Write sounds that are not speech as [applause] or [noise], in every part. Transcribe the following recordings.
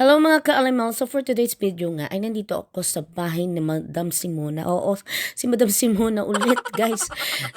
Hello mga ka-alimal. So for today's video nga ay nandito ako sa bahay ni Madam Simona. Oo, si Madam [laughs] Simona ulit guys.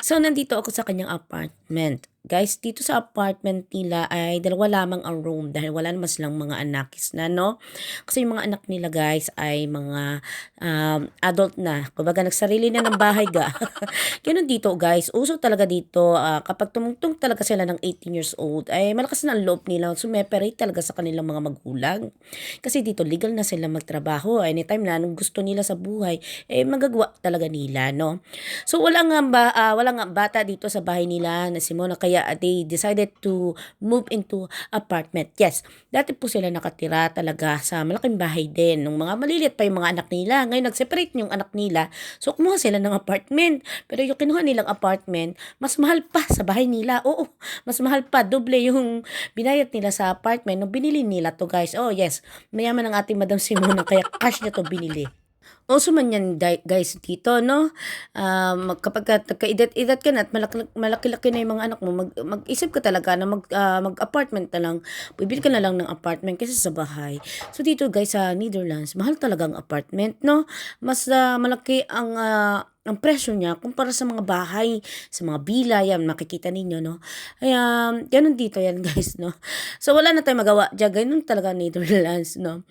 So nandito ako sa kanyang apartment. Guys, dito sa apartment nila ay dalawa lamang ang room dahil wala naman silang mga anakis na, no? Kasi yung mga anak nila guys ay mga um, adult na. Kumbaga nagsarili na ng bahay ga. [laughs] Ganun dito guys. Uso talaga dito ah, kapag tumungtong talaga sila ng 18 years old ay malakas na ang loob nila. Sumeperate talaga sa kanilang mga magulang. Kasi dito legal na sila magtrabaho. Anytime na anong gusto nila sa buhay, eh magagawa talaga nila, no? So wala nga ba ah, wala nga bata dito sa bahay nila na si Mona kaya they decided to move into apartment. Yes, dati po sila nakatira talaga sa malaking bahay din. Nung mga maliliit pa yung mga anak nila. Ngayon nag-separate yung anak nila. So kumuha sila ng apartment. Pero yung kinuha nilang apartment, mas mahal pa sa bahay nila. Oo, mas mahal pa. Doble yung binayad nila sa apartment nung binili nila to guys. Oh yes, mayaman ang ating Madam Simona kaya cash niya to binili. Also man yan guys dito, no? Um, kapag ka, edad-edad ka na at malaki- malaki-laki na yung mga anak mo, mag, mag-isip ka talaga na mag, ah, mag-apartment na lang. Bibili ka na lang ng apartment kasi sa bahay. So dito guys sa Netherlands, mahal talaga ang apartment, no? Mas ah, malaki ang ah, ang presyo niya kumpara sa mga bahay, sa mga bila, yan, makikita ninyo, no? Kaya, ganun dito yan, [laughs] guys, no? So, wala na tayong magawa dyan. Ganun talaga Netherlands, no?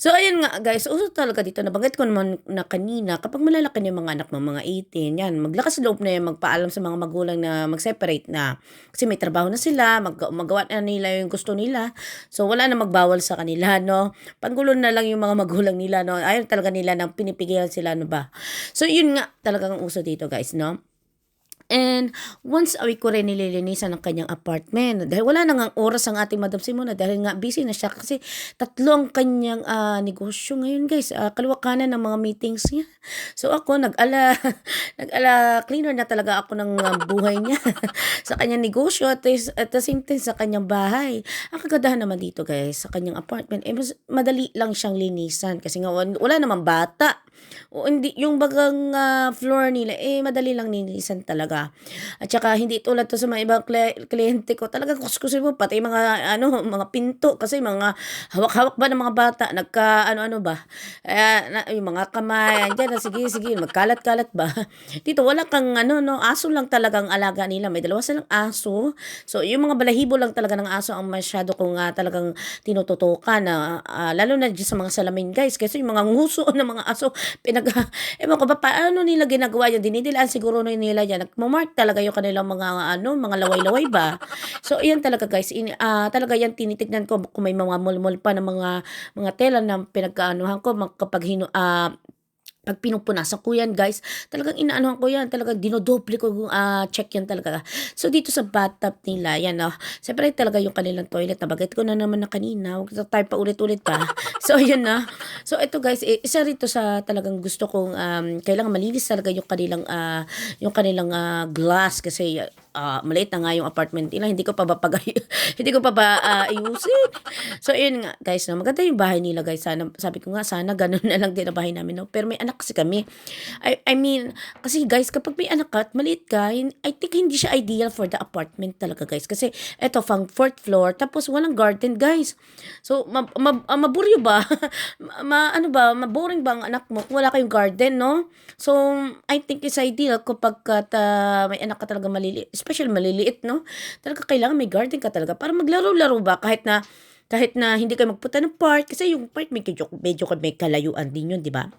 So, ayun nga, guys. Uso talaga dito. Nabanggit ko naman na kanina, kapag malalaki na yung mga anak mo, mga 18, yan, maglakas loob na yan, magpaalam sa mga magulang na mag-separate na. Kasi may trabaho na sila, mag magawa na nila yung gusto nila. So, wala na magbawal sa kanila, no? Panggulo na lang yung mga [laughs] magulang nila, no? Ayaw talaga nila nang pinipigilan sila, no ba? So, yun nga, talagang uso dito, guys, no? And once a week ko rin nililinisan ang kanyang apartment. Dahil wala na nga oras ang ating Madam Simona dahil nga busy na siya kasi tatlo ang kanyang ah, negosyo ngayon guys. Uh, kaliwa kanan ng mga meetings niya. So ako nag-ala, [laughs] nag-ala cleaner na talaga ako ng ah, buhay niya [laughs] sa kanyang negosyo at, at the same time sa kanyang bahay. Ang kagandahan naman dito guys sa kanyang apartment, eh, mas madali lang siyang linisan kasi nga wala, wala namang bata. O hindi, yung bagang ah, floor nila, eh madali lang nilinisan talaga. At saka hindi tulad to sa mga ibang kli- kliyente ko. Talaga kuskusin mo pati mga ano, mga pinto kasi mga hawak-hawak ba ng mga bata, nagka ano-ano ba? Eh, na, yung mga kamay, andyan na sige sige, magkalat-kalat ba? [laughs] Dito wala kang ano no, aso lang talagang alaga nila. May dalawa silang aso. So yung mga balahibo lang talaga ng aso ang masyado kong ah, talagang tinututukan na ah, lalo na sa mga salamin guys kasi yung mga nguso [laughs] ng mga aso pinag [laughs] ewan ko ba paano nila ginagawa yun? Dinidilaan siguro nila yan. Nagmamark talaga yung kanilang mga ano mga laway-laway ba? [laughs] So yan talaga guys. In, ah, talaga yan tinitignan ko kung may mga mulmul pa ng mga mga tela na pinagkaanuhan ko kapag hino ah, pag pinupunasan ko yan, guys, talagang inaanuhan ko yan. Talagang dinodoble ko yung ah, check yan talaga. So, dito sa bathtub nila, yan, oh, separate talaga yung kanilang toilet. Nabagat ko na naman na kanina. Huwag na tayo pa ulit-ulit pa. [laughs] so, yun na. So, ito guys, isa rito sa talagang gusto kong, um, kailangan malinis talaga yung kanilang, ah, yung kanilang ah, glass kasi ah, maliit na nga yung apartment nila. Hindi ko pa ba pag [laughs] hindi ko pa ba ah, ayusin. So, yun nga, guys, no, maganda yung bahay nila, guys. Sana, sabi ko nga, sana ganun na lang din ang bahay namin, no? Pero may anak kasi kami. I, I mean, kasi guys, kapag may anak ka at maliit ka, I think hindi siya ideal for the apartment talaga, guys. Kasi, eto, pang fourth floor, tapos walang garden, guys. So, ma, ma, ah, maburyo ba? [laughs] ma, ano ba, maboring ba ang anak mo wala kayong garden, no? So, I think it's ideal kapag uh, may anak ka talaga maliliit, especially maliliit, no? Talaga kailangan may garden ka talaga para maglaro-laro ba kahit na kahit na hindi kayo magpunta ng park kasi yung park medyo medyo may kalayuan din yun, di ba?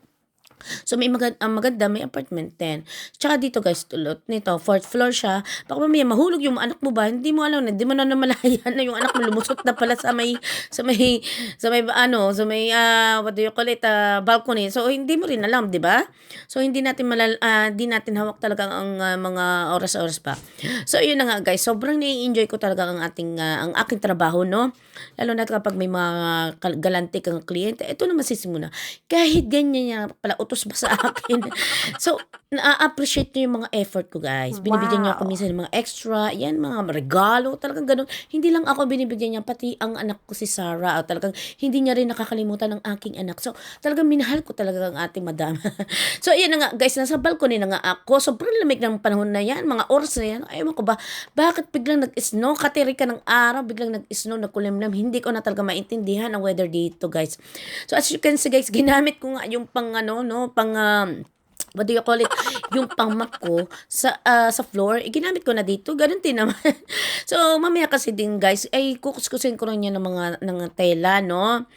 So may maganda, ang maganda may apartment din. Tsaka dito guys, tulot nito, fourth floor siya. Baka mamaya mahulog yung anak mo ba? Hindi mo alam, hindi mo na namalayan na yung anak mo lumusot na pala sa may sa may sa may ano, sa may ah what do you call it, ah, balcony. So hindi mo rin alam, 'di ba? So hindi natin malal ah, hindi natin hawak talaga ang ah, mga oras-oras pa. So yun na nga guys, sobrang nai-enjoy ko talaga ang ating ah, ang aking trabaho, no? Lalo na kapag may mga galante kang kliyente. Ito naman sisimula. Kahit ganyan niya pala utos ba sa [laughs] akin? so, na-appreciate niya yung mga effort ko, guys. Binibigyan niya ako Wow. minsan ng mga extra, yan, mga regalo, talagang ganun. Hindi lang ako binibigyan niya, pati ang anak ko si Sarah. O, talagang hindi niya rin nakakalimutan ng aking anak. So, talagang minahal ko talaga ang ating madam. [laughs] so, ayan na nga, guys, nasa balcony na nga ako. Sobrang lamig ng panahon na yan, mga oras na yan. Ayaw ko ba, bakit biglang nag-snow? Katiri ka ng araw, biglang nag-snow, nagkulimlim. Hindi ko na talaga maintindihan ang weather dito, guys. So, as you can see, guys, ginamit ko nga yung pang, ano, no, pang, um, what do you call it, yung pangmap ko sa ah, sa floor, eh, ginamit ko na dito. Ganun din naman. [laughs] so, mamaya kasi din, guys, ay kukuskusin ko rin yan ng mga ng tela, no?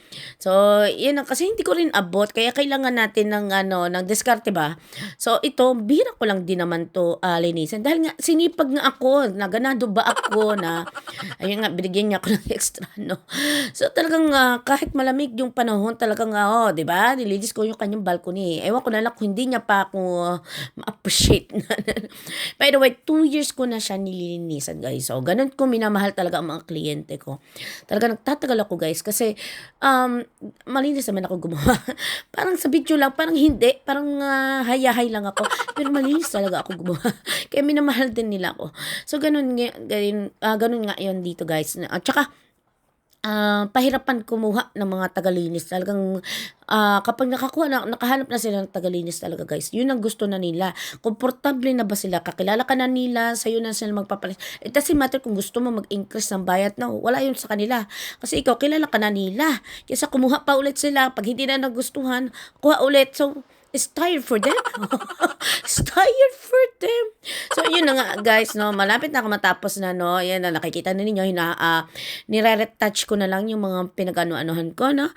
So, yun ang- kasi hindi ko rin abot, kaya kailangan natin ng ano, ng diskarte ba? So, ito, bihira ko lang din naman to ah, linisan. Dahil nga, sinipag nga ako, naganado ba ako na, [laughs] ayun nga, binigyan niya ako ng extra, no? So, talagang ah, kahit malamig yung panahon, talagang, ah, oh, di ba? Nililis ko yung kanyang balcony. Ewan ko na lang kung hindi niya pa ako ma-appreciate. [laughs] By the way, two years ko na siya nililinisan, guys. So, ganun ko minamahal talaga ang mga kliyente ko. Talaga nagtatagal ako, guys, kasi um, malinis naman ako gumawa. [laughs] parang sa video lang, parang hindi. Parang ah, hayahay lang ako. Pero malinis talaga ako gumawa. [laughs] Kaya minamahal din nila ako. So, ganun, ganun, ah, ganun nga yun dito, guys. At saka, ah, pahirapan kumuha ng mga tagalinis. Talagang ah, kapag nakakuha na, nakahanap na sila ng tagalinis talaga guys, yun ang gusto na nila. Komportable na ba sila? Kakilala ka na nila, sa'yo na sila magpapalis. It doesn't matter kung gusto mo mag-increase ng bayad. No, wala yun sa kanila. Kasi ikaw, kilala ka na nila. Kesa kumuha pa ulit sila. Pag hindi na nagustuhan, kuha ulit. So, it's tired for them. [laughs] it's tired for them. So, yun na nga, guys, no. Malapit na ako matapos na, no. Yan na, nakikita na ninyo, hina, ah, nire-retouch ko na lang yung mga pinag-ano-anuhan ko, no.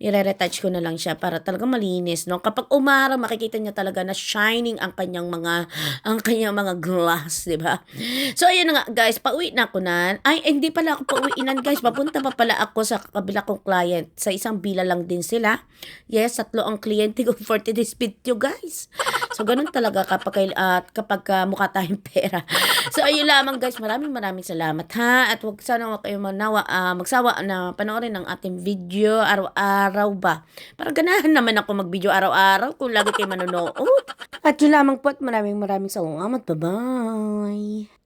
Nire-retouch ko na lang siya para talaga malinis, no. Kapag umaraw, makikita niya talaga na shining ang kanyang mga, ang kanyang mga glass, di ba? So, ayun na nga, guys, pauwi na ako na. Ay, eh, hindi pala ako pauwiinan, guys. Papunta pa pala ako sa kabila kong client. Sa isang bila lang din sila. Yes, tatlo ang kliyente ko for today's video, guys. So, ganun talaga kapag, at kapag ah, mukha tayong [laughs] pera. So, ayun lamang, guys. Maraming maraming salamat, ha? At wag sana wag kayo manawa, ah, magsawa na panoorin ang ating video araw-araw ba. Para ganahan naman ako mag-video araw-araw kung lagi kayo manonood. At yun lamang po at maraming maraming salamat. Bye-bye.